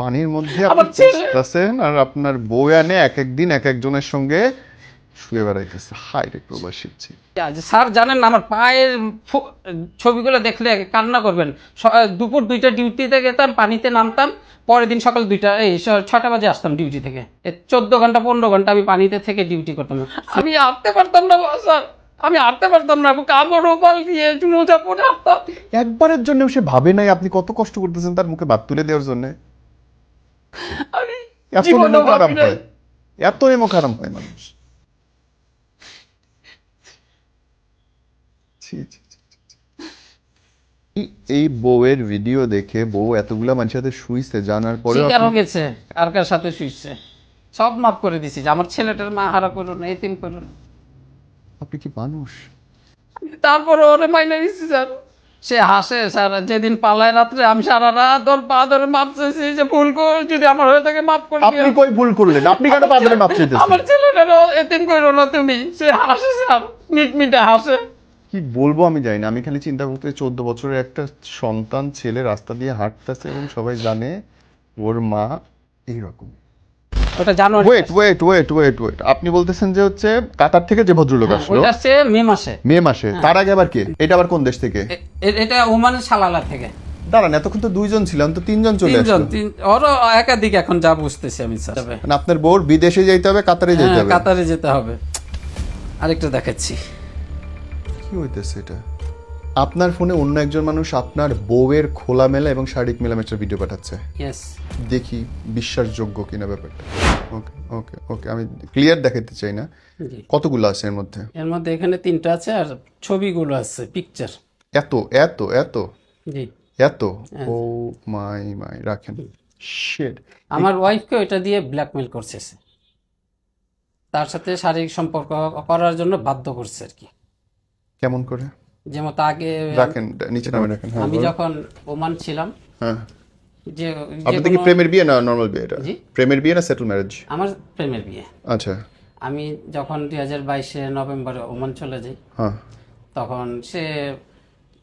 পানির মধ্যে আপনি আর আপনার বউ আনে এক একদিন এক একজনের সঙ্গে শুয়ে বেড়াইতেছে। হাই রে প্রবাসী স্যার জানেন না আমার পায়ের ছবিগুলো দেখলে কান্না করবেন। দুপুর দুইটা ডিউটিতে যেতাম পানিতে নামতাম পরের দিন সকাল দুইটা এই ছটা বাজে আসতাম ডিউটি থেকে। চোদ্দ ঘণ্টা পনেরো ঘণ্টা আমি পানিতে থেকে ডিউটি করতাম। আমি হাঁটতে পারতাম না স্যার। আমি হাঁটতে পারতাম না কামড় ওপাল দিয়ে মোজা পরে হাঁটতাম। একবারের জন্য সে ভাবে নাই আপনি কত কষ্ট করতেছেন তার মুখে ভাত তুলে দেওয়ার জন্য। এত জীবনেও নেমো খারাপ হয় এত নেমো খারাপ হয় মানুষ। এই- বউয়ের ভিডিও দেখে বউ এতগুলা মানুষের সাথে শুইছে জানার পরে শিকারও গেছে কার কার সাথে শুইছে। সব মাফ করে দিছি যে আমার ছেলেটার মা হারা করুন এতিম করুন আপনি কি মানুষ? তারপরে ওরে মাইনে নিচ্ছি স্যার সে হাসে স্যার যেদিন পালায় রাত্রে আমি সারা রাত ওর পা ধরে মাপ চাইছি যে ভুল কর যদি আমার হয়ে থাকে মাফ করে আপনি কই ভুল করলেন? আপনি কেন পাদরে মাপ চাইতেছেন? আমার ছেলেটারও এতিম করো না তুমি সে হাসে স্যার মিট মিটে হাসে। কি বলব আমি জানি না আমি খালি চিন্তা করতে চোদ্দ বছরের একটা সন্তান ছেলে রাস্তা দিয়ে হাঁটতেছে এবং সবাই জানে ওর মা এইরকম। ওটা January wait wait wait wait wait আপনি বলতেছেন যে হচ্ছে কাতার থেকে যে ভদ্রলোক আসলো ওইটা হচ্ছে মে মাসে। মে মাসে। তার আগে আবার কে? এটা আবার কোন দেশ থেকে? এটা সালালা থেকে। দাঁড়ান এতক্ষণ তো দুইজন ছিলাম তো তিনজন চলে তিনজন আসলো। তিন ওরও একাধিক এখন যা বুঝতেছি আমি স্যার। মানে আপনার বোর বিদেশে যাইতে হবে কাতারে যাইতে হ্যাঁ হবে? কাতারে যেতে হবে। আরেকটা দেখাচ্ছি। কি হইতেছে এটা? আপনার ফোনে অন্য একজন মানুষ আপনার বউয়ের খোলামেলা এবং শারীরিক মেলামেশার ভিডিও পাঠাচ্ছে। দেখি বিশ্বাসযোগ্য কিনা ব্যাপারটা। ওকে ওকে ওকে আমি ক্লিয়ার দেখাতে চাই না। কতগুলো আছে এর মধ্যে? এর মধ্যে এখানে তিনটা আছে আর ছবিগুলো আছে পিকচার এত এত এত? জি। এত? ও মাই মাই রাখেন। শিট আমার ওয়াইফকে ওইটা দিয়ে ব্ল্যাকমেল করছে সে। তার সাথে শারীরিক সম্পর্ক করার জন্য বাধ্য করছে আর কি। কেমন করে? যেমন আগে রাখেন নিচে নামে রাখেন হ্যাঁ আমি যখন ওমান ছিলাম হ্যাঁ। যে আপনাদের কি প্রেমের বিয়ে না নর্মাল বিয়ে এটা? প্রেমের বিয়ে না সেটেল ম্যারেজ আমার প্রেমের বিয়ে। আচ্ছা। আমি যখন দুই হাজার বাইশে নভেম্বরে ওমান চলে যাই হ্যাঁ। তখন সে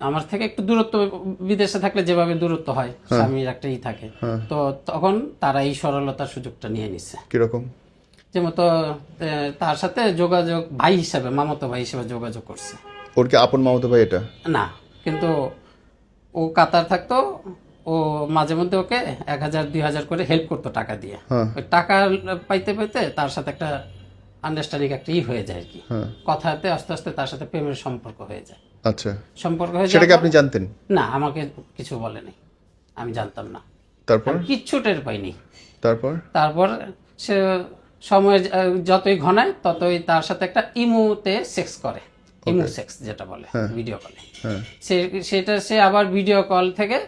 আমার থেকে একটু দূরত্ব বিদেশে থাকলে যেভাবে দূরত্ব হয় স্বামীর একটা ই থাকে তো তখন তারা এই সরলতার সুযোগটা নিয়ে নিচ্ছে কীরকম? যেমন তো তার সাথে যোগাযোগ ভাই হিসাবে মামাতো ভাই হিসেবে যোগাযোগ করছে। ওর কি আপন মামতো ভাই এটা? না কিন্তু ও কাতার থাকতো ও মাঝে মধ্যে ওকে এক হাজার দুই হাজার করে হেল্প করতো টাকা দিয়ে। হ্যাঁ। ওই টাকা পাইতে পাইতে তার সাথে একটা আন্ডারস্ট্যান্ডিং একটা ই হয়ে যায় আর কি। হ্যাঁ। কথাতে আস্তে আস্তে তার সাথে প্রেমের সম্পর্ক হয়ে যায়। আচ্ছা। সম্পর্ক হয়ে সেটা কি যায় আপনি জানতেন? না আমাকে কিছু বলেনি আমি জানতাম না। তারপর? কিচ্ছু টের পাইনি। তারপর? তারপর সে সময় যতই ঘনায় ততই তার সাথে একটা ইমোতে সেক্স করে। যেটা বলে ভিডিও কলে হ্যাঁ। সে সেটা সে আবার ভিডিও কল থেকে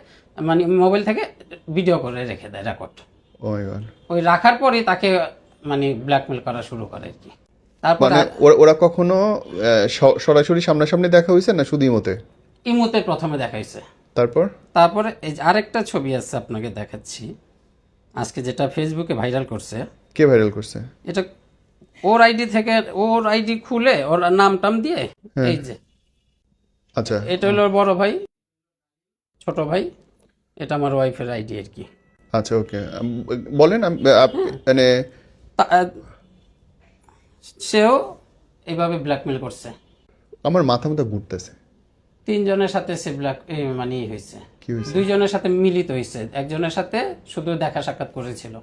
মানে মোবাইল থেকে ভিডিও করে রেখে দেয় রেকর্ড গড ওই রাখার পরেই তাকে মানে ব্ল্যাকমেল করা শুরু করে আর কি। তারপর মানে ওরা- কখনো সরাসরি সামনাসামনি দেখা হয়েছে না শুধু ইমোতে? ইমোতে প্রথমে দেখাইছে তারপর? তারপরে এই যে আরেকটা ছবি আছে আপনাকে দেখাচ্ছি। আজকে যেটা ফেসবুকে ভাইরাল করছে। কে ভাইরাল করছে? এটা ওর আইডি থেকে ওর আইডি খুলে ওর নাম টাম দিয়ে এই যে। আচ্ছা। এটা হলো বড় ভাই ছোট ভাই এটা আমার ওয়াইফের আইডি আর কি। আচ্ছা ওকে। বলেন মানে সেও এইভাবে ব্ল্যাকমেল করছে। আমার মাথা মাথা ঘুরতেছে। তিনজনের সাথে সে ব্ল্যাক মানে হয়েছে। দুইজনের সাথে মিলিত হয়েছে। একজনের সাথে শুধু দেখা সাক্ষাৎ করেছিল।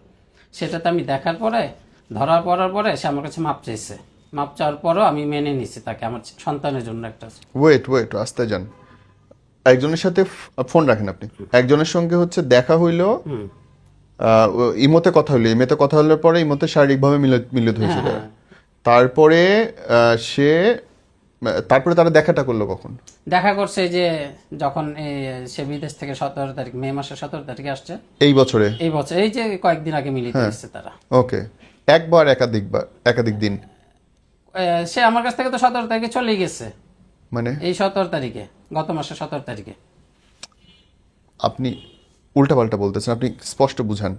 সেটাতে আমি দেখার পরে ধরা পড়ার পরে সে আমার কাছে মাপ চাইছে। মাপ চাওয়ার পরও আমি মেনে নিছি তাকে আমার সন্তানের জন্য একটা ওয়েট ওয়েট আস্তে যান একজনের সাথে ফোন রাখেন আপনি। একজনের সঙ্গে হচ্ছে দেখা হইল ইমোতে কথা হলো ইমোতে কথা হলোর পরে ইমোতে শারীরিকভাবে মিলিত মিলিত হয়েছিল হ্যাঁ। তারপরে আহ, সে তারপরে তারা দেখাটা করল কখন? দেখা করছে যে যখন সে বিদেশ থেকে সতেরো তারিখ মে মাসের সতেরো তারিখে আসছে। এই বছরে? এই বছর এই যে কয়েকদিন আগে মিলিত হ্যাঁ। হয়েছে তারা। ওকে। একবার একাধিকবার একাধিক দিন। সে আমার কাছ থেকে তো সতেরো তারিখে চলেই গেছে। মানে? এই সতেরো তারিখে গত মাসের সতেরো তারিখে। আপনি উল্টাপাল্টা বলতেছেন আপনি স্পষ্ট বুঝান।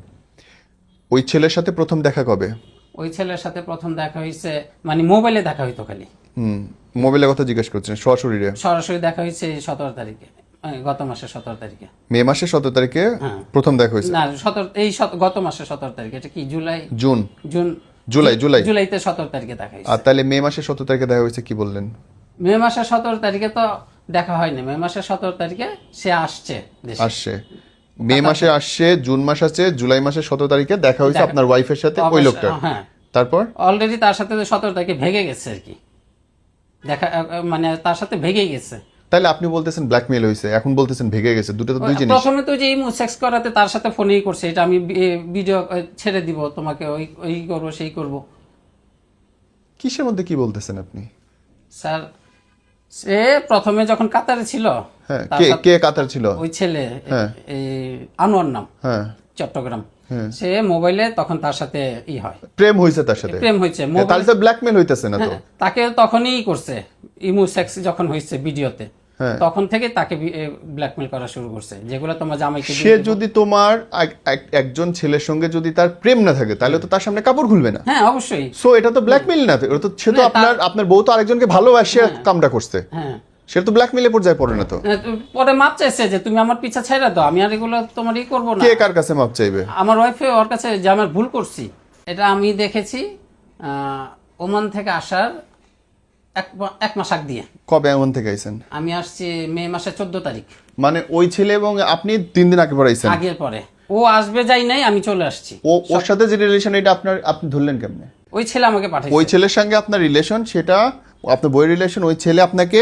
ওই ছেলের সাথে প্রথম দেখা কবে? ওই ছেলের সাথে প্রথম দেখা হয়েছে মানে মোবাইলে দেখা হইতো খালি। হুম মোবাইলের কথা জিজ্ঞেস করছেন সশরীরে সরাসরি দেখা হয়েছে এই সতেরো তারিখে। গত সতেরো তারিখে। মে সতেরো তারিখে হ্যাঁ। প্রথম দেখা হয়েছে? না সতেরো এই গত সতেরো তারিখে এটা কি July? June. June. July July. জুলাইতে সতেরো তারিখে দেখা হয়েছে। আর তাহলে মে মাসের সতেরো তারিখে দেখা হয়েছে কি বললেন? মে সতেরো তারিখে তো দেখা হয়নি। মে সতেরো তারিখে সে আসছে আসছে। মে মাসে আসছে জুন মাস আছে জুলাই মাসের সতেরো তারিখে দেখা হয়েছে আপনার ওয়াইফের সাথে ওই লোকটার। হ্যাঁ। তারপর? অলরেডি তার সাথে সতেরো তারিখে ভেঙে গেছে আর কি। দেখা মানে তার সাথে ভেগেই গেছে। তাহলে আপনি বলতেছেন ব্ল্যাকমেল হয়েছে এখন বলতেছেন ভেগে গেছে দুটো তো দুই জিনিস। প্রথমে তো যে ইমো সেক্স করাতে তার সাথে ফোনেই করছে এটা আমি ভিডিও ছেড়ে দিব তোমাকে ওই ওই করব সেই করব। কিসের মধ্যে কি বলতেছেন আপনি? স্যার সে প্রথমে যখন কাতারে ছিল হ্যাঁ কে কে কাতার ছিল? ওই ছেলে হ্যাঁ। এই আনোয়ার নাম হ্যাঁ। চট্টগ্রাম। হ্যাঁ। সে মোবাইলে তখন তার সাথে ই হয়। প্রেম হয়েছে তার সাথে? প্রেম হয়েছে হ্যাঁ, তাহলে তো ব্ল্যাকমেল হইতেছে না তো? হ্যাঁ, তাকে তখনই করছে ইমো সেক্স যখন হয়েছে ভিডিওতে। তখন থেকে তাকে ব্ল্যাকমেল করা শুরু করছে। যেগুলো তোমার জামাইকে সে যদি তোমার এক- এক- একজন ছেলের সঙ্গে যদি তার প্রেম না থাকে তাহলে তো তার সামনে কাপড় খুলবে না। হ্যাঁ অবশ্যই। সো এটা তো ব্ল্যাকমেল না এটা তো সে তো আপনার আপনার বউ তো আরেকজনকে ভালোবাসে কামটা করছে। হ্যাঁ। সেটা তো ব্ল্যাকমেলে পর্যায়ে পড়ে না তো। পরে মাপ চাইছে যে তুমি আমার পিছা ছেড়ে দাও আমি আর এগুলো তোমার ই করব না। কে কার কাছে মাপ চাইবে? আমার ওয়াইফে ওর কাছে যে আমার ভুল করছি। এটা আমি দেখেছি আহ, ওমান থেকে আসার এক মাস আগ দিয়ে। কবে এমন থেকে আইছেন? আমি আসছি মে মাসের চোদ্দ তারিখ। মানে ওই ছেলে এবং আপনি তিন দিন আগে পরে আইছেন? আগের পরে। ও আসবে যাই নাই আমি চলে আসছি। ও ওর সাথে যে রিলেশন এটা আপনার আপনি ধরলেন কেমনে? ওই ছেলে আমাকে পাঠাইছে। ওই ছেলের সঙ্গে আপনার রিলেশন সেটা আপনার বই রিলেশন ওই ছেলে আপনাকে।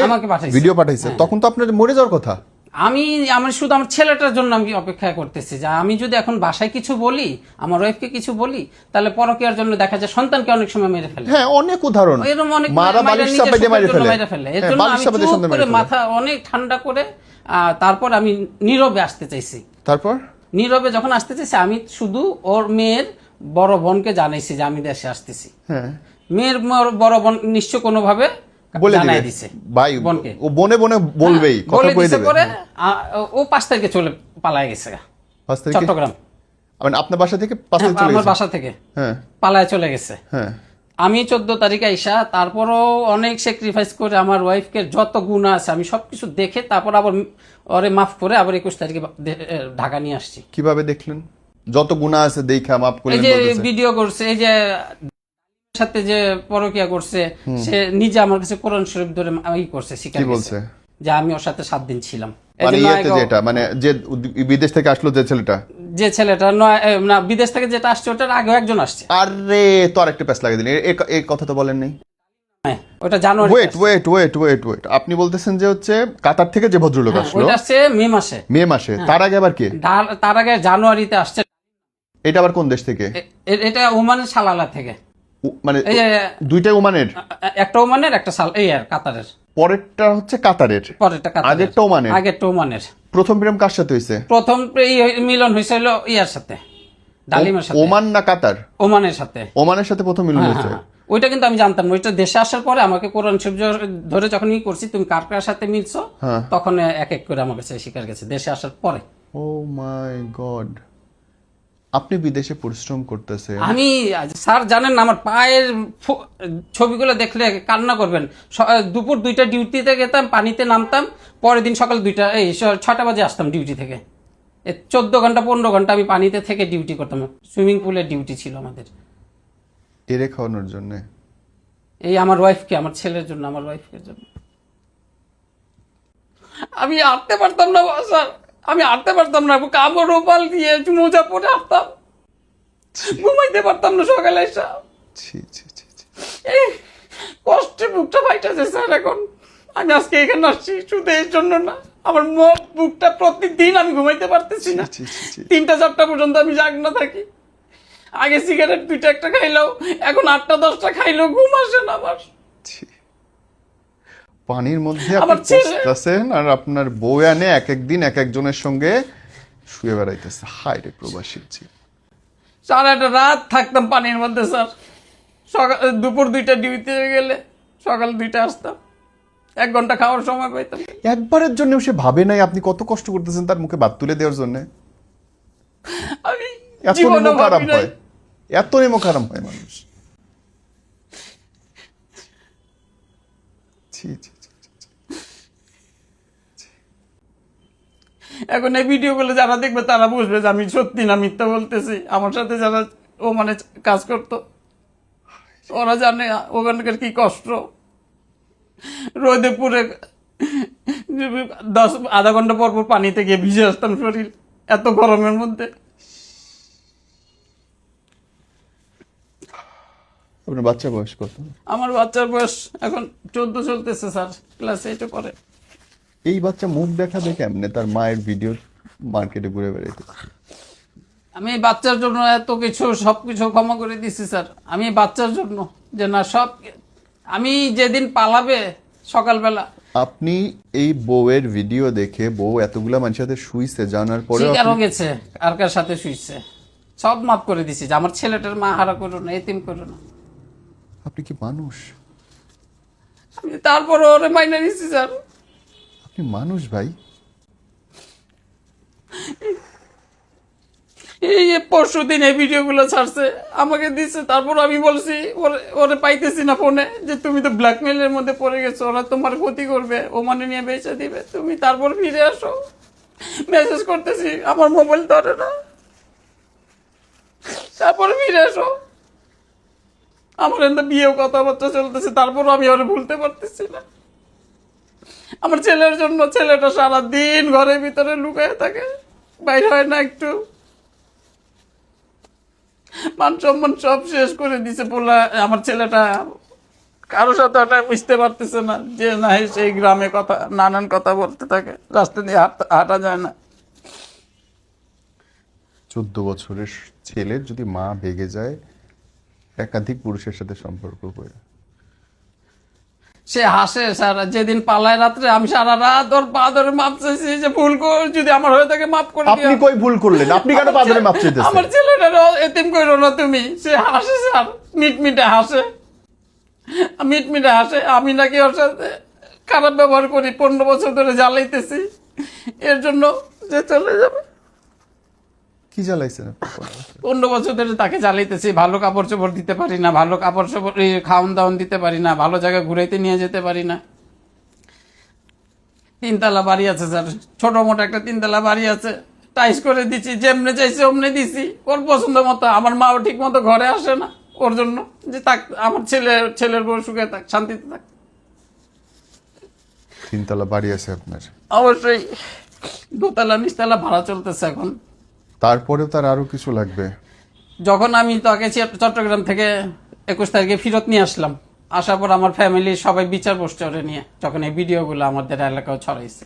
ভিডিও পাঠাইছে। তখন তো আপনার মরে যাওয়ার কথা। আমি আমার শুধু আমার ছেলেটার জন্য আমি অপেক্ষা করতেছি যে আমি যদি এখন বাসায় কিছু বলি আমার ওয়াইফকে কিছু বলি তাহলে পরকিয়ার জন্য দেখা যায় সন্তানকে অনেক সময় মেরে ফেলে। হ্যাঁ অনেক উদাহরণ। এরকম অনেক মারা বালিশ মারি ফেলে। মেরে ফেলে। এর হ্যাঁ, জন্য আমি চাপা করে মাথা অনেক ঠান্ডা করে আহ, তারপর আমি নীরবে আসতে চাইছি। তারপর? নীরবে যখন আসতে চাইছি আমি শুধু ওর মেয়ের বড় বোনকে জানাইছি যে আমি দেশে আসতেছি। হ্যাঁ। মেয়ের বড় বোন নিশ্চয় কোনোভাবে বলে জানাই দিছে। ভাই ও বনে বনে বলবেই কথা বলে কয়ে দিছে দেবে। পরে ও পাঁচ তারিখে চলে পালায় গেছে গা। পাঁচ তারিখে? চট্টগ্রাম। মানে আপনার বাসা থেকে পাঁচ তারিখ চলে আমার বাসা থেকে। হ্যাঁ। পালায় চলে গেছে। হ্যাঁ। আমি চোদ্দ তারিখে আইসা তারপরও অনেক স্যাক্রিফাইস করে আমার ওয়াইফকে যত গুণা আছে আমি সবকিছু দেখে তারপর আবার ওরে মাফ করে আবার একুশ তারিখে ঢাকা নিয়ে আসছি। কীভাবে দেখলেন? যত গুণা আছে দেখা মাপ এই যে ভিডিও করছে এই যে সাথে যে পরকিয়া করছে সে নিজে আমার কাছে কোরআন শরীফ ধরে ই করছে স্বীকার বলছে? যে আমি ওর সাথে সাত দিন ছিলাম। মানে ইয়েতে যেটা মানে যে বিদেশ থেকে আসলো যে ছেলেটা? যে ছেলেটা না বিদেশ থেকে যেটা আসছে ওটার আগেও একজন আসছে। আরে তো আরেকটা প্যাস লাগিয়ে দিলেন। এই কথা তো বলেন নাই। হ্যাঁ, ওটা জানুয়ারি wait wait wait wait wait আপনি বলতেছেন যে হচ্ছে কাতার থেকে যে ভদ্রলোক আসলো ওইটা আসছে মে মাসে। মে মাসে তার আগে আবার কে? তার- আগে জানুয়ারিতে আসছে। এটা আবার কোন দেশ থেকে? এটা ওমানের সালালা থেকে। মানে দুইটাই ওমানের? একটা ওমানের একটা সাল এই আর কাতারের। পরেরটা হচ্ছে কাতারের। পরেরটা কাতারের। আগেরটা ওমানের। আগেরটা ওমানের। প্রথম প্রেম কার সাথে হয়েছে প্রথম মিলন হয়েছিল ইয়ার সাথে ডালিমের সাথে। ওমান না কাতার? ওমানের সাথে। ওমানের সাথে প্রথম মিলন হয়েছে হ্যাঁ, ওইটা কিন্তু আমি জানতাম। ওইটা দেশে আসার পরে আমাকে কোরআন শরীফ ধরে যখন ই করছি তুমি কার কার সাথে মিলছো? হ্যাঁ। তখন এক এক করে আমার কাছে শিকার গেছে দেশে আসার পরে। ও মাই গড আপনি বিদেশে পরিশ্রম করতেছেন আমি স্যার জানেন না আমার পায়ের ছবিগুলো দেখলে কান্না করবেন। দুপুর দুইটা ডিউটিতে গেতাম পানিতে নামতাম পরের দিন সকাল দুইটা এই ছটা বাজে আসতাম ডিউটি থেকে। চোদ্দ ঘণ্টা পনেরো ঘণ্টা আমি পানিতে থেকে ডিউটি করতাম। সুইমিং পুলের ডিউটি ছিল আমাদের। এরে খাওয়ানোর জন্য? এই আমার ওয়াইফকে আমার ছেলের জন্য আমার ওয়াইফের জন্য। আমি আটতে পারতাম না স্যার। আমি আটতে পারতাম না কাপড় রোপাল দিয়ে মোজা পরে আসতাম ঘুমাইতে পারতাম না সকালে এসে। কষ্টে বুকটা ফাইটাছে স্যার এখন। আমি আজকে এখানে আসছি শুধু এই জন্য না। আমার বুকটা প্রতিদিন আমি ঘুমাইতে পারতেছি না। তিনটা চারটা পর্যন্ত আমি জাগ না থাকি। আগে সিগারেট দুইটা একটা খাইলেও এখন আটটা দশটা খাইলেও ঘুম আসে না আমার। পানির মধ্যে আপনি ছেলে- আর আপনার বউ আনে এক এক দিন এক একজনের সঙ্গে শুয়ে বেড়াইতেছে। হায় রে প্রবাসী জি। সারা একটা রাত থাকতাম পানির মধ্যে স্যার। সকাল দুপুর দুইটা ডিউটিতে গেলে সকাল দুইটা আসতাম। এক ঘণ্টা খাওয়ার সময় পাইতাম। একবারের জন্য সে ভাবে নাই আপনি কত কষ্ট করতেছেন তার মুখে ভাত তুলে দেওয়ার জন্য। আমি এত নিমক আরাম হয়। এত নিমক আরাম হয় মানুষ। ছি, ছি। এখন এই ভিডিওগুলো যারা দেখবে তারা বুঝবে যে আমি সত্যি না মিথ্যা বলতেছি। আমার সাথে যারা ও মানে কাজ করতো ওরা জানে ওখানকার কি কষ্ট। রোদে পুরে দশ আধা ঘণ্টা পর পর পানিতে গিয়ে ভিজে আসতাম শরীর এত গরমের মধ্যে। আপনার বাচ্চা বয়স কত? আমার বাচ্চার বয়স এখন চোদ্দ চলতেছে স্যার ক্লাস এইটে করে এই বাচ্চা মুখ দেখাবে কেমনে? তার মায়ের ভিডিও মার্কেটে ঘুরে বেড়াইতে। আমি বাচ্চার জন্য এত কিছু সব কিছু ক্ষমা করে দিছি স্যার। আমি বাচ্চার জন্য যে না সব আমি যেদিন পালাবে সকালবেলা। আপনি এই বউয়ের ভিডিও দেখে বউ এতগুলা মানুষের সাথে শুইছে জানার পরে শিকারও গেছে আর কার সাথে শুইছে। সব মাফ করে দিছি যে আমার ছেলেটার মা হারা করো না এতিম করো না। আপনি কি মানুষ? আমি তারপরে ওরে মাইনে নিছি স্যার। আপনি মানুষ ভাই। এই পরশু দিন এই ভিডিওগুলো ছাড়ছে, আমাকে দিচ্ছে তারপর আমি বলছি, ওরে পাইতেছি না ফোনে যে তুমি তো ব্ল্যাকমেলের মধ্যে পড়ে গেছো, ওরা তোমার ক্ষতি করবে ও মানে নিয়ে বেঁচে দিবে, তুমি তারপর ফিরে আসো। মেসেজ করতেছি, আমার মোবাইল ধরে না। তারপর ফিরে আসো। আমার এখানে বিয়েও কথাবার্তা চলতেছে তারপর আমি ওরে ভুলতে পারতেছি না। আমার ছেলের জন্য ছেলেটা সারা দিন ঘরের ভিতরে লুকায় থাকে। বাইরে হয় না একটু। মান সম্মান সব শেষ করে দিছে পোলা আমার ছেলেটা কারও সাথে ওটা বুঝতে পারতেছে না, যে না সেই গ্রামে কথা, নানান কথা বলতে থাকে। রাস্তা দিয়ে হাঁট- হাঁটা যায় না। চোদ্দ বছরের ছেলের যদি মা ভেগে যায়, একাধিক পুরুষের সাথে সম্পর্ক করে সে হাসে সারা যেদিন পালায় রাত্রে আমি সারা রাত ওর পা ধরে মাপ চাইছি যে ভুল কর যদি আমার হয়ে থাকে মাফ করে আপনি কই ভুল করলেন? আপনি কেন পাদরে মাপ চাইতেছেন? আমার ছেলেটার এতিম করো না তুমি। সে হাসে স্যার মিটমিটে হাসে। মিটমিটে হাসে। আমি নাকি ওর সাথে খারাপ ব্যবহার করি পনেরো বছর ধরে জ্বালাইতেছি। এর জন্য যে চলে যাবে। কি জ্বালাইছেন পনেরো বছর? ধরে তাকে জ্বালাইতেছি ভালো কাপড় চোপড় দিতে পারি না ভালো কাপড় চোপড় এই খাওয়ান দাওয়ান দিতে পারি না ভালো জায়গায় ঘুরাইতে নিয়ে যেতে পারি না। তিনতলা বাড়ি আছে স্যার ছোট মোটো একটা তিনতলা বাড়ি আছে। টাইস করে দিচ্ছি যেমনে চাইছে অমনে দিছি। ওর পছন্দ মতো আমার মাও ঠিক মতো ঘরে আসে না ওর জন্য। যে তাক আমার ছেলে ছেলের বউ সুখে থাক শান্তিতে থাক। তিনতলা বাড়ি আছে আপনার? অবশ্যই। দোতলা নিচতলা ভাড়া চলতেছে এখন। তারপরেও তার আরও কিছু লাগবে। যখন আমি তাকে চট- চট্টগ্রাম থেকে একুশ তারিখে ফেরত নিয়ে আসলাম আসার পর আমার ফ্যামিলি সবাই বিচার বসছে নিয়ে। যখন এই ভিডিওগুলো আমাদের এলাকায় ছড়াইছে।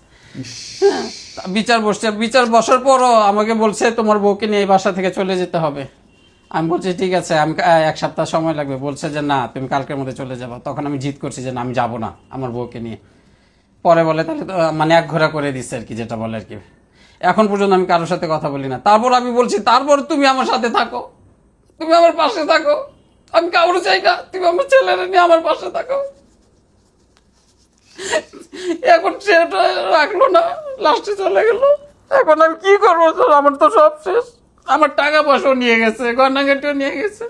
হ্যাঁ, বিচার বসছে। বিচার বসার পরও আমাকে বলছে তোমার বউকে নিয়ে এই বাসা থেকে চলে যেতে হবে। আমি বলছি ঠিক আছে আমি এক সপ্তাহ সময় লাগবে। বলছে যে না তুমি কালকের মধ্যে চলে যাব। তখন আমি জিদ করছি যে না আমি যাব না আমার বউকে নিয়ে। পরে বলে তাহলে মানে এক ঘোরা করে দিচ্ছে আর কি যেটা বলে আর কি। এখন পর্যন্ত আমি কারোর সাথে কথা বলি না। তারপর আমি বলছি, তারপর তুমি আমার সাথে থাকো। তুমি আমার পাশে থাকো। আমি কাউরে চাই না। তুমি আমার ছেলেরা নিয়ে আমার পাশে থাকো। এখন সেটা রাখল না। লাস্টে চলে গেল। এখন আমি কি করব? আমার তো সব শেষ। আমার টাকা পয়সাও নিয়ে গেছে গয়নাঘাটিও নিয়ে গেছে।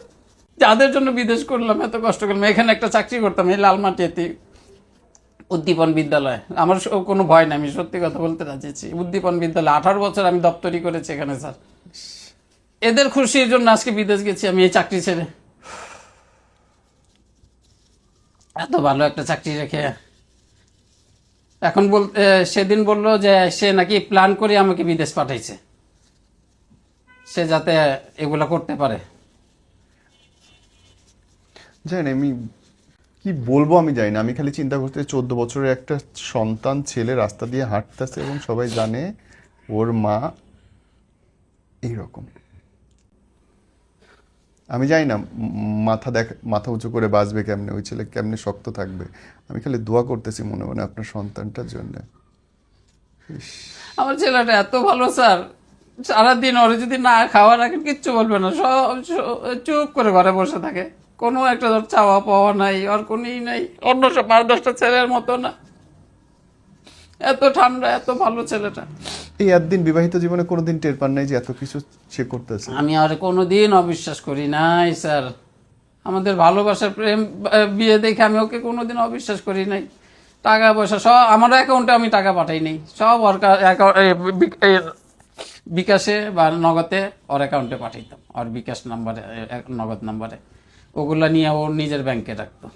যাদের জন্য বিদেশ করলাম, এত কষ্ট করলাম। এখানে একটা চাকরি করতাম, এই লালমাটিতে উদ্দীপন বিদ্যালয়। আমার কোনো ভয় নাই, আমি সত্যি কথা বলতে রাজিছি উদ্দীপন বিদ্যালয়, আঠারো বছর আমি দপ্তরি করেছি এখানে, স্যার। এদের খুশির জন্য আজকে বিদেশ গেছি আমি এই চাকরি ছেড়ে। এত ভালো একটা চাকরি রেখে। এখন বল সেদিন বলল যে সে নাকি প্ল্যান করে আমাকে বিদেশ পাঠাইছে। সে যাতে এগুলো করতে পারে। জানেন আমি কি বলব আমি জানি না। আমি খালি চিন্তা করতে চোদ্দ বছরের একটা সন্তান, ছেলে রাস্তা দিয়ে হাঁটতেছে এবং সবাই জানে ওর মা এইরকম। আমি জানি না, মাথা দেখ, মাথা উঁচু করে বাঁচবে কেমনে, ওই ছেলে কেমনে শক্ত থাকবে। আমি খালি দোয়া করতেছি মনে মনে আপনার সন্তানটার জন্য। আমার ছেলেটা এত ভালো, স্যার। সারাদিন ওরে যদি না খাওয়া রাখেন, কিচ্ছু বলবে না। সব, চুপ করে ঘরে বসে থাকে। কোনো একটা ধর চাওয়া পাওয়া নাই আর কোনই নাই। অন্য সব আর দশটা ছেলের মতো না। এত ঠান্ডা এত ভালো ছেলেটা। এই একদিন বিবাহিত জীবনে কোনোদিন টের পান নাই যে এত কিছু সে করতেছে? আমি আর কোনোদিন অবিশ্বাস করি নাই স্যার। আমাদের ভালোবাসার প্রেম বিয়ে দেখে আমি ওকে কোনোদিন অবিশ্বাস করি নাই। টাকা পয়সা সব আমার অ্যাকাউন্টে আমি টাকা পাঠাই নেই। সব ওর বিকাশে বা নগদে ওর অ্যাকাউন্টে পাঠাইতাম ওর বিকাশ নাম্বারে নগদ নাম্বারে। ওগুলা নিয়ে ও নিজের ব্যাংকে রাখতো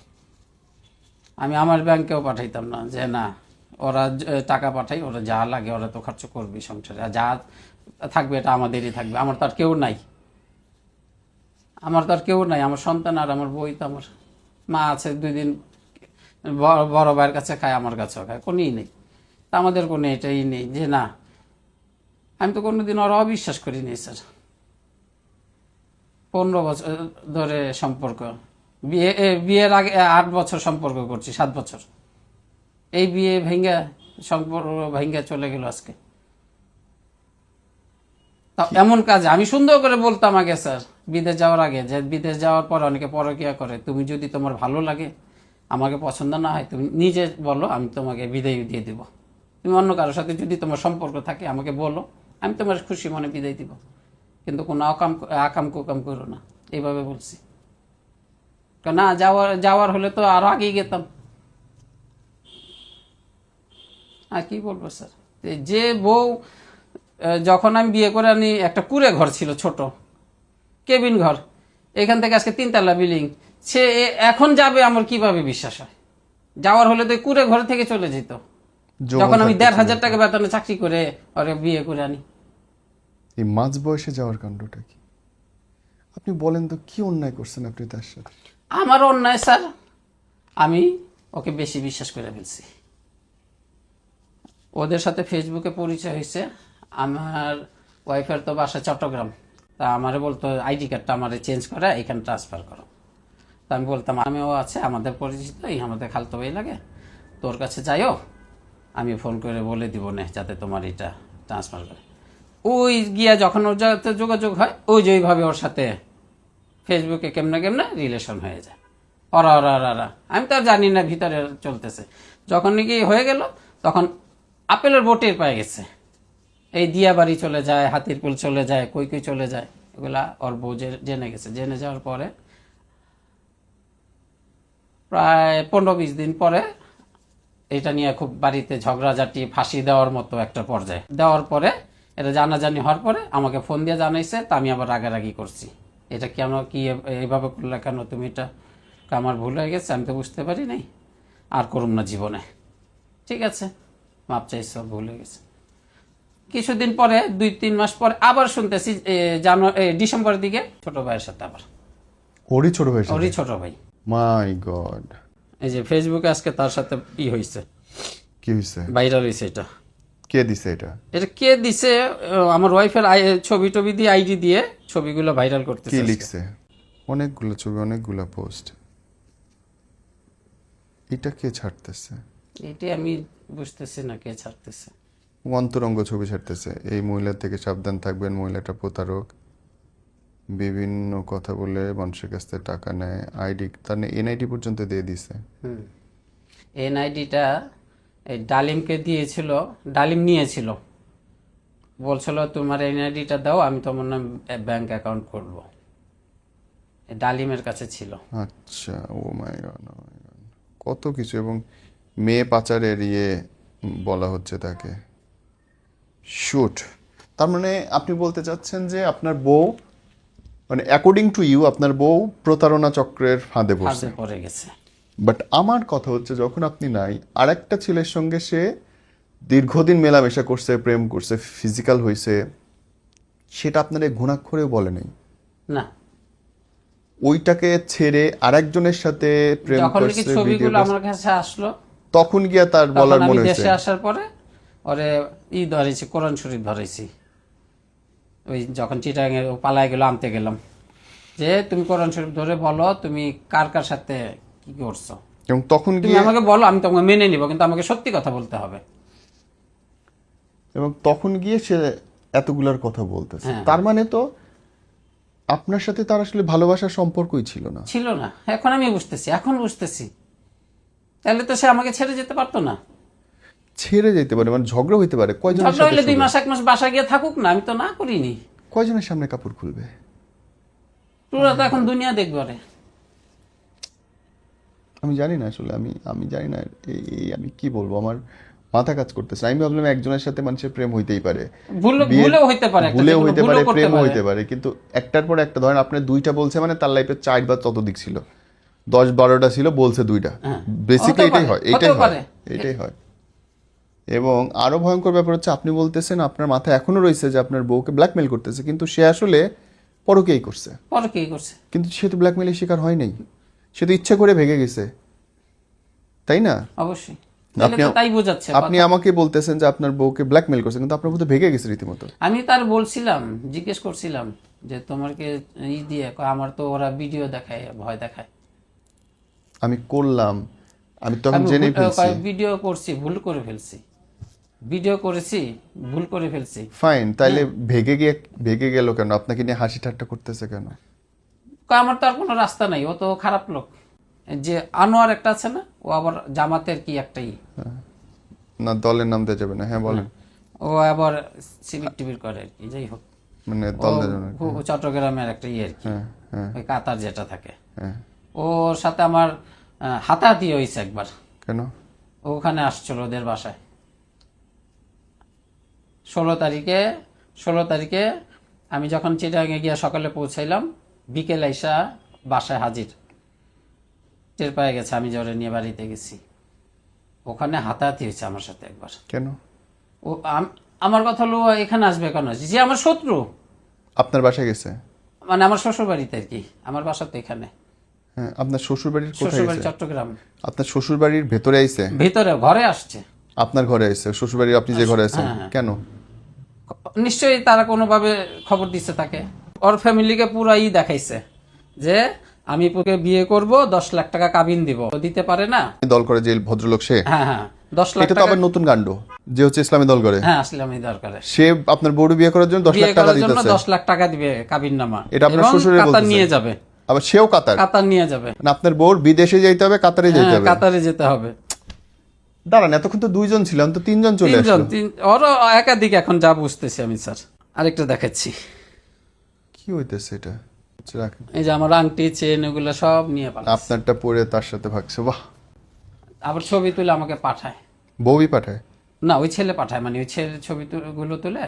আমি আমার ব্যাংকেও পাঠাইতাম না যে না, ওরা টাকা পাঠাই, ওরা যা লাগে ওরা তো খরচ করবে সংসারে। আর যা থাকবে এটা আমাদেরই থাকবে, আমার তো আর কেউ নাই। আমার তো আর কেউ নাই, আমার সন্তান আর আমার বই তো আমার মা আছে, দুই দিন বড়- ভাইয়ের কাছে খায়, আমার কাছেও খায়, কোনোই নেই। তা আমাদের কোনো এটাই নেই যে না, আমি তো কোনোদিন ওরা অবিশ্বাস করি নি স্যার। পনেরো বছর ধরে সম্পর্ক। বিয়ে বিয়ের আগে আট বছর সম্পর্ক করছি সাত বছর। এই বিয়ে ভেঙ্গা সম্পর্ক ভেঙ্গা চলে গেল আজকে। তা এমন কাজ আমি সুন্দর করে বলতাম আগে স্যার বিদেশ যাওয়ার আগে যে বিদেশ যাওয়ার পর অনেকে পরকিয়া করে তুমি যদি তোমার ভালো লাগে আমাকে পছন্দ না হয় তুমি নিজে বলো আমি তোমাকে বিদায় দিয়ে দিব। তুমি অন্য কারোর সাথে যদি তোমার সম্পর্ক থাকে আমাকে বলো আমি তোমার খুশি মনে বিদায় দিব। কিন্তু কোনো আকাম আকাম কুকাম করো না। এইভাবে বলছি। না যাওয়ার যাওয়ার হলে তো আরও আগেই গেতাম। আর কি বলব স্যার? যে বউ যখন আমি বিয়ে করে আনি একটা কুড়ে ঘর ছিল ছোট কেবিন ঘর। এখান থেকে আজকে তিনতলা বিল্ডিং। সে এখন যাবে আমার কীভাবে বিশ্বাস হয়? যাওয়ার হলে তো কুড়ে ঘর থেকে চলে যেত। যখন আমি দেড় হাজার টাকা বেতনে চাকরি করে ওরে বিয়ে করে আনি। এই মাঝ বয়সে যাওয়ার কাণ্ডটা কি? আপনি বলেন তো, কি অন্যায় করছেন আপনি তার সাথে? আমার অন্যায়, স্যার, আমি ওকে বেশি বিশ্বাস করে ফেলছি। ওদের সাথে ফেসবুকে পরিচয় হয়েছে। আমার ওয়াইফের তো বাসা চট্টগ্রাম। তা আমারে বলতো, আইডি কার্ডটা আমারে চেঞ্জ করে, এখানে ট্রান্সফার করো। তা আমি বলতাম, আমিও আছে, আমাদের পরিচিত, এই আমাদের খালতো ভাই লাগে। তোর কাছে যাইও আমি ফোন করে বলে দিব না, যাতে তোমার এটা ট্রান্সফার করে। ওই গিয়া যখন ওর সাথে যোগাযোগ হয়, ওই যে ওইভাবে ওর সাথে ফেসবুকে কেমনে কেমনে রিলেশন হয়ে যায়। ওরা ওরা ওরা আমি তো আর জানি না ভিতরে চলতেছে। যখন নাকি হয়ে গেল, তখন আপেলের বোটের পায়ে গেছে। এই দিয়াবাড়ি চলে যায় হাতিরপুল চলে যায়, কই কই চলে যায়, এগুলা ওর বউ জেনে গেছে। জেনে যাওয়ার পরে প্রায় পনেরো বিশ দিন পরে এটা নিয়ে খুব বাড়িতে ঝগড়াঝাটি, ফাঁসি দেওয়ার মতো একটা পর্যায়ে। দেওয়ার পরে এটা জানাজানি হওয়ার পরে আমাকে ফোন দিয়ে জানাইছে তা আমি আবার রাগারাগি করছি। এটা কেন কি এইভাবে করলে কেন তুমি এটা আমার ভুল হয়ে গেছে? আমি তো বুঝতে পারি নাই। আর করুম না জীবনে। ঠিক আছে মাপ চাইছ ভুল হয়ে গেছে। কিছুদিন পরে দুই তিন মাস পরে আবার শুনতেছি জানুয়ারি ডিসেম্বরের দিকে ছোট ভাইয়ের সাথে আবার। ওরই ছোট ভাই ওরই ছোট ভাই। My god. এই যে ফেসবুকে আজকে তার সাথে ই হয়েছে কি হয়েছে ভাইরাল হয়েছে এটা। কে দিছে এটা? এটা কে দিছে? আমার ওয়াইফের ছবি টবি দিয়ে আইডি দিয়ে ছবিগুলো ভাইরাল করতেছে কি লিখছে? অনেকগুলো ছবি অনেকগুলো পোস্ট। এটা কে ছাড়তেছে? এটি আমি বুঝতেছি না কে ছাড়তেছে। অন্তরঙ্গ ছবি ছাড়তেছে। এই মহিলা থেকে সাবধান থাকবেন মহিলাটা প্রতারক। বিভিন্ন কথা বলে মানুষের কাছ থেকে টাকা নেয় আইডি তার এনআইডি পর্যন্ত দিয়ে দিছে। হুম। এনআইডিটা এই ডালিমকে দিয়েছিল ডালিম নিয়েছিল। বলছিল তোমার এনআইডিটা দাও আমি তোমার নাম ব্যাংক অ্যাকাউন্ট করব। ডালিমের কাছে ছিল। আচ্ছা ও মাই গড কত কিছু এবং মেয়ে পাচারের ইয়ে বলা হচ্ছে তাকে। শুট। তার মানে আপনি বলতে চাচ্ছেন যে আপনার বউ মানে অ্যাকর্ডিং টু ইউ আপনার বউ প্রতারণা চক্রের ফাঁদে পড়ে গেছে। বাট আমার কথা হচ্ছে যখন আপনি নাই আর একটা ছেলের সঙ্গে সে দীর্ঘদিন মেলামেশা করছে প্রেম করছে ফিজিক্যাল হয়েছে সেটা আপনার এই ঘুণাক্ষরেও বলে নেই। না। ওইটাকে ছেড়ে আরেকজনের সাথে প্রেম করছে ছবিগুলো আমার কাছে আসলো তখন গিয়া তার বলার মনে হয়েছে দেশে আসার পরে ওরে ই ধরেছি কোরআন শরীফ ধরেছি। ওই যখন চিটাঙে পালায় গেল আনতে গেলাম। যে তুমি কোরআন শরীফ ধরে বলো তুমি কার কার সাথে কি করছ? এবং তখন তুমি আমাকে বলো আমি তোমাকে মেনে নিব কিন্তু আমাকে সত্যি কথা বলতে হবে। এবং তখন গিয়ে সে এতগুলার কথা বলতেছে। হ্যাঁ। তার মানে তো আপনার সাথে তার আসলে ভালোবাসার সম্পর্কই ছিল না। ছিল না। এখন আমি বুঝতেছি এখন বুঝতেছি। তাহলে তো সে আমাকে ছেড়ে যেতে পারতো না। ছেড়ে যেতে পারে মানে ঝগড়া হইতে পারে। ঝগড়া হইলে দুই মাস এক মাস বাসা গিয়ে থাকুক না আমি তো না করিনি। কয়জনের সামনে কাপড় খুলবে? পুরো তো এখন দুনিয়া দেখবে আমি জানি না আসলে আমি আমি জানি না এই- আমি কি বলব? আমার মাথা কাজ করতেছে। আমি ভাবলাম একজনের সাথে মানুষের প্রেম হইতেই পারে। ভুল ভুলেও হইতে পারে ভুলেও হইতে পারে। হইতে কিন্তু একটার পর একটা ধরেন আপনি দুইটা বলছে মানে তার লাইফে চার বা তত দিক ছিল। দশ বারোটা ছিল বলছে দুইটা। বেসিক্যালি এটাই হয় এটাই হয় এটাই হয়। এবং আরও ভয়ঙ্কর ব্যাপার হচ্ছে আপনি বলতেছেন আপনার মাথায় এখনও রয়েছে যে আপনার বউকে ব্ল্যাকমেল করতেছে কিন্তু সে আসলে পরকেই করছে। পরে কি করছে। কিন্তু সে তো ব্ল্যাকমেলের শিকার হয় নাই। সে তো ইচ্ছা করে ভেগে গেছে। তাই না? অবশ্যই। তাহলে তাই বোঝাচ্ছে আপনি আমাকে বলতেছেন যে আপনার বউকে ব্ল্যাকমেল করছে কিন্তু আপনার বউ তো ভেগে গেছে রীতিমতো। আমি তার বলছিলাম জিজ্ঞেস করছিলাম যে তোমাকে ই দিয়ে আমার তো ওরা ভিডিও দেখায় ভয় দেখায়। আমি করলাম আমি তখন ভুল- ফেলছি। ভিডিও করছি ভুল করে ফেলছি। ভিডিও করেছি ভুল করে ফেলছি। ফাইন তাইলে। ভেগে গিয়ে ভেগে গেল কেন? আপনাকে নিয়ে হাসি ঠাট্টা করতেছে কেন? আমার তো আর কোনো রাস্তা নাই ও তো খারাপ লোক। যে আনোয়ার একটা আছে না ও আবার জামাতের কি একটাই না দলের নাম দেওয়া যাবে না হ্যাঁ বলেন। ও আবার সিভিক টিভির করে আর কি যাই হোক। মানে ও দল দেওয়া যাবে না। ও চট্টগ্রামের একটা ইয়ে আর কি হ্যাঁ হ্যাঁ। ওই কাতার যেটা থাকে। হ্যাঁ। ওর সাথে আমার হাতাহাতি হয়েছে একবার। কেন? ওখানে আসছিল ওদের বাসায়। ষোলো তারিখে ষোলো তারিখে আমি যখন চিটাগাঙে গিয়ে সকালে পৌঁছাইলাম বিকেল আইসা বাসায় হাজির। টের পায়ে গেছে আমি জ্বরে নিয়ে বাড়িতে গেছি। ওখানে হাতাহাতি হয়েছে আমার সাথে একবার। কেন? ও আমার কথা হলো এখানে আসবে কেন? যে আমার শত্রু। আপনার বাসায় গেছে? মানে আমার শ্বশুর বাড়িতে আর কি। আমার বাসা তো এখানে। হ্যাঁ আপনার শ্বশুর বাড়ির কোথায় বাড়ি গেছে চট্টগ্রাম। আপনার শ্বশুর বাড়ির ভেতরে আইছে? ভিতরে ঘরে আসছে। আপনার ঘরে আইছে? শ্বশুর বাড়ির আপনি যে ঘরে আছেন? হ্যাঁ, কেন? নিশ্চয়ই তারা কোনোভাবে খবর দিচ্ছে তাকে। ওর ফ্যামিলিকে পুরাই দেখাইছে যে আমি ওকে বিয়ে করব দশ লাখ টাকা কাবিন দিব। দিতে পারে না। দল করে যে ভদ্রলোক সে? হ্যাঁ হ্যাঁ। দশ লাখ এটা তো আবার নতুন কাণ্ড যে হচ্ছে ইসলামী দল করে। হ্যাঁ আসলে আমি দরকারে সে আপনার বউর বিয়ে করার জন্য দশ লাখ টাকা দিতেছে। দশ লাখ টাকা দিবে কাবিন নামা এটা আপনার এবং বলতেছে। নিয়ে যাবে। আবার সেও কাতার। কাতার নিয়ে যাবে। মানে আপনার বউর বিদেশে যাইতে হবে কাতারে যেতে হ্যাঁ হবে। কাতারে যেতে হবে। দাঁড়ান এতক্ষণ তো দুইজন ছিলাম তো তিনজন চলে আসলো। একাধিক এখন যা বুঝতেছি আমি স্যার। আরেকটা দেখাচ্ছি। কি হইতেছে এটা? এই যে আমার আংটি চেন এগুলো সব নিয়ে পালা আপনারটা পরে তার সাথে ভাগছে বাহ। আবার ছবি তুলে আমাকে পাঠায়। বউই পাঠায়? না ওই ছেলে পাঠায় মানে ওই ছেলের ছবি গুলো তুলে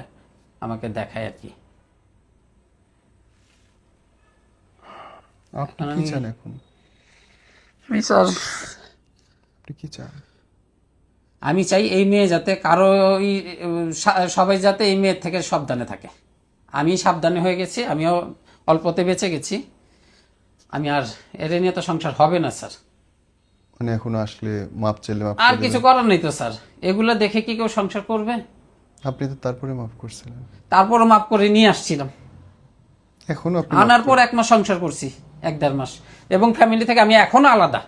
আমাকে দেখায় আর কি। আপনি কি চান এখন? স্যার আপনি কি চান? আমি চাই এই মেয়ে যাতে কারও সবাই যাতে এই মেয়ের থেকে সাবধানে থাকে। আমি সাবধানে হয়ে গেছি আমিও অল্পতে বেঁচে গেছি। আমি আর এর নিয়ে তো সংসার হবে না স্যার। মানে এখনও আসলে মাপ চাইলে মাপ আর কিছু করার নেই তো স্যার। এগুলো দেখে কি কেউ সংসার করবে? আপনি তো তারপরে মাফ করছিলেন। তারপরও মাপ করে নিয়ে আসছিলাম। এখনও আপনি আনার পর এক মাস সংসার করছি এক দেড় মাস। এবং ফ্যামিলি থেকে আমি এখনও আলাদা।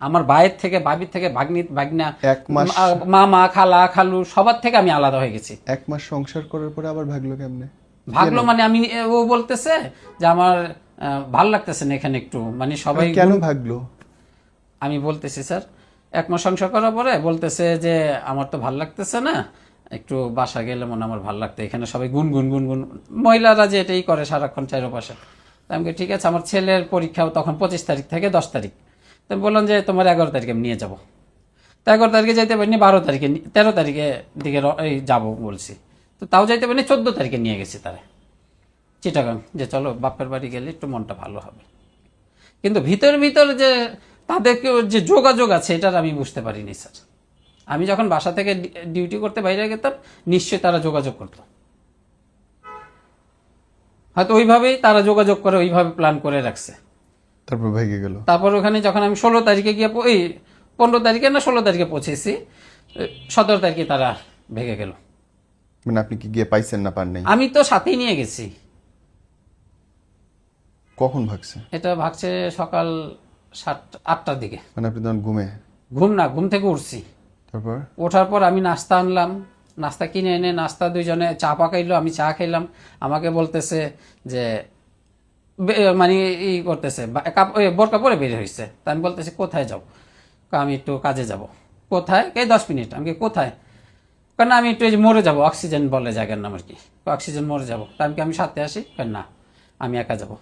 আমার ভাইয়ের থেকে ভাবির থেকে ভাগ্নি ভাগনা এক মাস মামা খালা খালু সবার থেকে আমি আলাদা হয়ে গেছি। এক মাস সংসার করার পরে আবার ভাগলো কেমনে? ভাগলো মানে আমি ও বলতেছে যে আমার ভালো লাগতেছে না এখানে একটু। মানে সবাই কেন ভাগলো? আমি বলতেছি স্যার এক মাস সংসার করার পরে বলতেছে যে আমার তো ভালো লাগতেছে না একটু বাসা গেলে মনে আমার ভালো লাগতো। এখানে সবাই গুন গুন গুন গুন। মহিলারা যে এটাই করে সারাক্ষণ চারপাশে। তা আমি ঠিক আছে আমার ছেলের পরীক্ষাও তখন পঁচিশ তারিখ থেকে দশ তারিখ। তো আমি বললাম যে তোমার এগারো তারিখে আমি নিয়ে যাব। তো এগারো তারিখে যাইতে পারিনি বারো তারিখে তেরো তারিখে দিকে এই যাব বলছি। তো তাও যাইতে পারিনি চোদ্দ তারিখে নিয়ে গেছি তারা। চিটাগাং যে চলো বাপের বাড়ি গেলে একটু মনটা ভালো হবে। কিন্তু ভিতর ভিতর যে তাদেরকে যে যোগাযোগ আছে এটার আমি বুঝতে পারিনি স্যার। আমি যখন বাসা থেকে ডিউটি করতে বাইরে গেতাম নিশ্চয়ই তারা যোগাযোগ করতো। হয়তো ওইভাবেই তারা যোগাযোগ করে ওইভাবে প্ল্যান করে রাখছে। তারপর ভেঙে গেল। তারপর ওখানে যখন আমি ষোলো তারিখে গিয়ে এই পনেরো তারিখে না ষোলো তারিখে পৌঁছেছি সতেরো তারিখে তারা ভেঙে গেল। মানে আপনি কি গিয়ে পাইছেন না পান নাই আমি তো সাথেই নিয়ে গেছি। কখন ভাগছে? এটা ভাগছে সকাল সাত আটটার দিকে। মানে আপনি তখন ঘুমে? ঘুম না ঘুম থেকে উঠছি। তারপর? ওঠার পর আমি নাস্তা আনলাম। নাস্তা কিনে এনে নাস্তা দুইজনে চা পাকাইলো আমি চা খাইলাম। আমাকে বলতেছে যে মানে ই করতেছে বোরকা পরে বের হয়েছে তা আমি বলতেছি কোথায় যাও? আমি একটু কাজে যাব। কোথায়? এই দশ মিনিট। আমি কোথায়? কেন আমি একটু যে মরে যাব, অক্সিজেন বলে জায়গার নাম আর কি। অক্সিজেন মরে যাব। তা আমি কি আমি সাথে আসি? না, আমি একা যাব।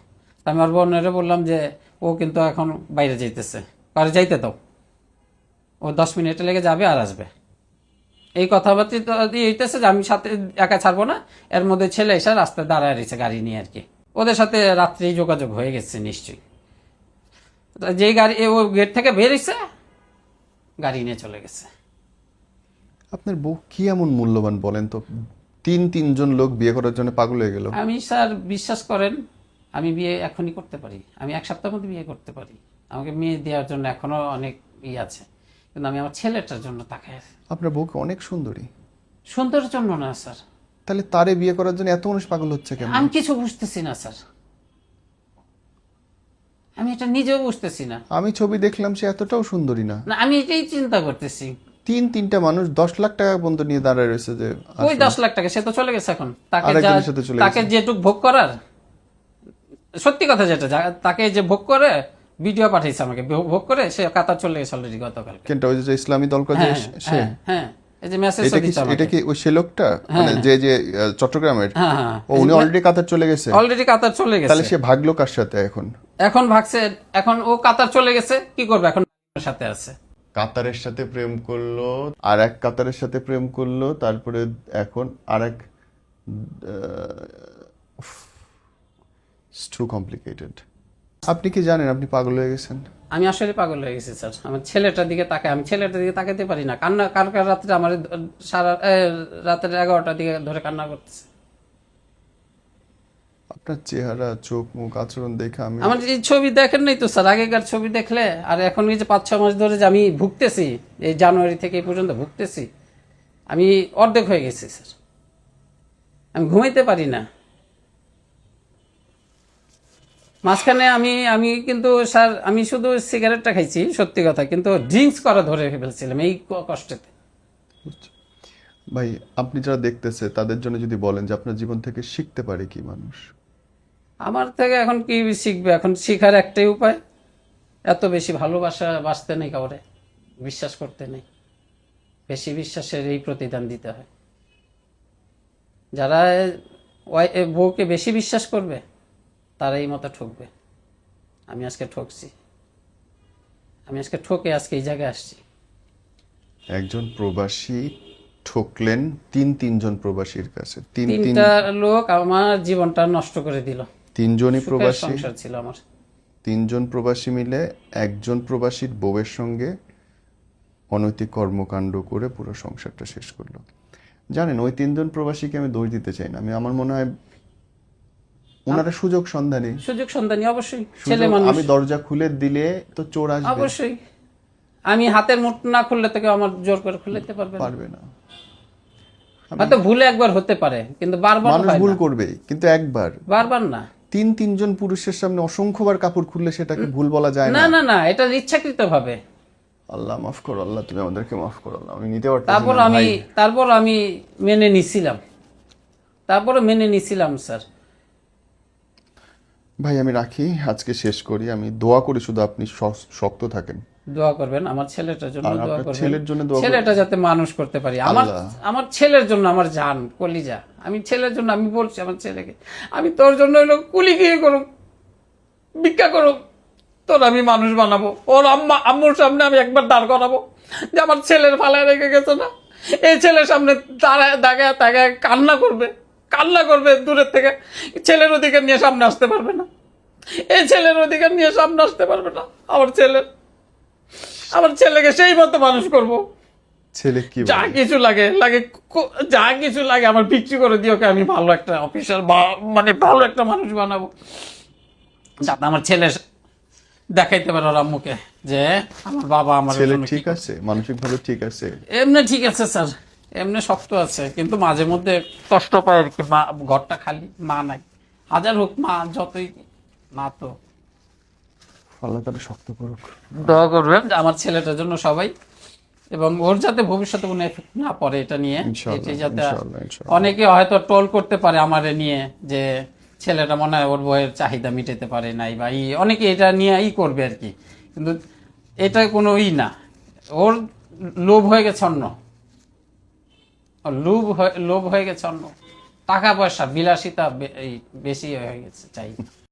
তা আমি ওর বোনেরে বললাম যে, ও কিন্তু এখন বাইরে যাইতেছে। আর যাইতে দাও। ও দশ মিনিটে লেগে যাবে আর আসবে। এই কথাবার্তা তো হইতেছে যে, আমি সাথে একা ছাড়বো না। এর মধ্যে ছেলে এসে রাস্তায় দাঁড়ায় রয়েছে গাড়ি নিয়ে আর কি। ওদের সাথে রাত্রেই যোগাযোগ হয়ে গেছে নিশ্চয়ই। তো যেই গাড়ি, ও গেট থেকে বেরিয়েছে গাড়ি নিয়ে চলে গেছে। আপনার বউ কি এমন মূল্যবান বলেন তো? তিন তিনজন লোক বিয়ে করার জন্য পাগল হয়ে গেল। আমি স্যার বিশ্বাস করেন আমি বিয়ে এখনই করতে পারি। আমি এক সপ্তাহের মধ্যে বিয়ে করতে পারি। আমাকে মেয়ে দেওয়ার জন্য এখনও অনেক ই আছে। কিন্তু আমি আমার ছেলেটার জন্য তাকাই আছি। আপনার বউকে অনেক সুন্দরী। সুন্দরের জন্য না স্যার। তাহলে তারে বিয়ে করার জন্য এত মানুষ পাগল হচ্ছে কেন? আমি কিছু বুঝতেছি না স্যার। আমি এটা নিজেও বুঝতেছি না। আমি ছবি দেখলাম সে এতটাও সুন্দরী না। না আমি এটাই চিন্তা করতেছি। তিন তিনটা মানুষ দশ লাখ টাকা পর্যন্ত নিয়ে দাঁড়ায় রয়েছে যে ওই দশ লাখ টাকা? সে তো চলে গেছে এখন। তাকে তাকে যেটুক ভোগ করার সত্যি কথা যেটা তাকে যে ভোগ করে ভিডিও পাঠিয়েছে আমাকে ভোগ করে সে কাতার চলে গেছে অলরেডি গতকাল কেনটা? ওই যে ইসলামী দল করে হ্যাঁ সে হ্যাঁ, হ্যাঁ। এই যে মেসেজ এটা কি ওই সে লোকটা? মানে যে যে চট্টগ্রামের? ও উনি অলরেডি কাতার চলে গেছে। অলরেডি কাতার চলে গেছে। তাহলে সে ভাগলো কার সাথে এখন? এখন ভাগছে এখন ও কাতার চলে গেছে কি করবে? এখন সাথে আছে। কাতারের সাথে প্রেম করল, আর এক কাতারের সাথে প্রেম করল, তারপরে এখন আর এক টু কমপ্লিকেটেড আপনি কি জানেন আপনি পাগল হয়ে গেছেন? আমি আসলে পাগল হয়ে গেছি, স্যার। আমার ছেলেটার দিকে তাকে, আমি ছেলেটার দিকে তাকাতে পারি না। কান্না কার রাত্রে আমার সারা রাতের এগারোটার দিকে ধরে কান্না করতেছে। আপনার চেহারা চোখ মুখ আচরণ দেখে আমি আমার এই ছবি দেখেন নাই তো স্যার আগেকার ছবি দেখলে। আর এখন এই যে পাঁচ ছ মাস ধরে যে আমি ভুগতেছি এই জানুয়ারি থেকে এই পর্যন্ত ভুগতেছি আমি অর্ধেক হয়ে গেছি স্যার। আমি ঘুমাইতে পারি না। মাঝখানে আমি আমি কিন্তু স্যার আমি শুধু সিগারেটটা খাইছি সত্যি কথা কিন্তু ড্রিঙ্কস করা ধরে ফেলছিলাম এই কষ্টেতে। ভাই আপনি যারা দেখতেছে তাদের জন্য যদি বলেন যে আপনার জীবন থেকে শিখতে পারে কি মানুষ? আমার থেকে এখন কি শিখবে? এখন শিখার একটাই উপায় এত বেশি ভালোবাসা বাঁচতে নেই কাউরে বিশ্বাস করতে নেই। বেশি বিশ্বাসের এই প্রতিদান দিতে হয়। যারা বউকে বেশি বিশ্বাস করবে তারা এই মতো ঠকবে। আমি আজকে ঠকছি। আমি আজকে ঠকে আজকে এই জায়গায় আসছি। একজন প্রবাসী ঠকলেন তিন তিনজন প্রবাসীর কাছে। তিন তিন তিনটা লোক আমার জীবনটা নষ্ট করে দিল। তিনজনই প্রবাসী। সংসার ছিল আমার। তিনজন প্রবাসী মিলে একজন প্রবাসীর বউয়ের সঙ্গে অনৈতিক কর্মকাণ্ড করে পুরো সংসারটা শেষ করল। জানেন ওই তিনজন প্রবাসীকে আমি দোষ দিতে চাই না। আমি আমার মনে হয় ওনারা সুযোগ সন্ধানী। সুযোগ সন্ধানী অবশ্যই। ছেলে মানুষ। আমি দরজা খুলে দিলে তো চোর আসবে। অবশ্যই। আমি হাতের মুঠ না খুললে তোকে আমার জোর করে খুলে দিতে পারবে পারবে না। হয়তো ভুলে একবার হতে পারে কিন্তু বারবার মানুষ ভুল। করবে কিন্তু একবার। বারবার না। তিন তিনজন পুরুষের সামনে অসংখ্যবার কাপড় খুললে সেটাকে ভুল বলা যায় না না। না এটা ইচ্ছাকৃত ভাবে আল্লাহ মাফ করো আল্লাহ তুমি আমাদেরকে মাফ করো আল্লাহ আমি নিতে পারতাম তারপর আমি তারপর আমি মেনে নিছিলাম। তারপরে মেনে নিছিলাম স্যার। ভাই আমি রাখি আজকে শেষ করি আমি দোয়া করি শুধু আপনি শক্ত থাকেন। দোয়া করবেন আমার ছেলেটার জন্য দোয়া করবেন। ছেলের জন্য দোয়া ছেলেটা যাতে মানুষ করতে পারি। আমার আমার ছেলের জন্য আমার জান কলিজা। আমি ছেলের জন্য আমি বলছি আমার ছেলেকে আমি তোর জন্য হলো কুলি গিয়ে করুক ভিক্ষা করুক তোর আমি মানুষ বানাবো। ওর আম্মা আম্মুর সামনে আমি একবার দাঁড় করাবো যে আমার ছেলের ফালায় রেখে গেছে না। এই ছেলের সামনে দাঁড়ায় দাঁড়ায় দাঁড়ায় কান্না করবে কান্না করবে দূরের থেকে। ছেলের অধিকার নিয়ে সামনে আসতে পারবে না। এই ছেলের অধিকার নিয়ে সামনে আসতে পারবে না। আমার ছেলের আমার ছেলেকে সেই মতো মানুষ করব। ছেলে কি যা কিছু লাগে লাগে যা কিছু লাগে আমার বিক্রি করে দিয়ে ওকে আমি ভালো একটা অফিসার মানে ভালো একটা মানুষ বানাবো। যাতে আমার ছেলে দেখাইতে পারে ওর আম্মুকে যে আমার বাবা আমার ছেলে ঠিক আছে মানসিক ভাবে ঠিক আছে। এমনি ঠিক আছে স্যার এমনি শক্ত আছে কিন্তু মাঝে মধ্যে কষ্ট পায় আর কি মা ঘরটা খালি মা নাই। হাজার হোক মা যতই মা তো। আল্লাহ তারা শক্ত করুক। দোয়া করবেন আমার ছেলেটার জন্য সবাই এবং ওর যাতে ভবিষ্যতে কোনো এফেক্ট না পড়ে এটা নিয়ে এটি যাতে। অনেকে হয়তো টোল করতে পারে আমার নিয়ে যে ছেলেটা মনে হয় ওর বইয়ের চাহিদা মিটাতে পারে নাই বা ই অনেকে এটা নিয়ে ই করবে আর কি। কিন্তু এটা কোনো ই না। ওর লোভ হয়ে গেছে অন্য। লোভ হয়ে- লোভ হয়ে গেছে অন্য। টাকা পয়সা বিলাসিতা বেশি হয়ে গেছে চাই।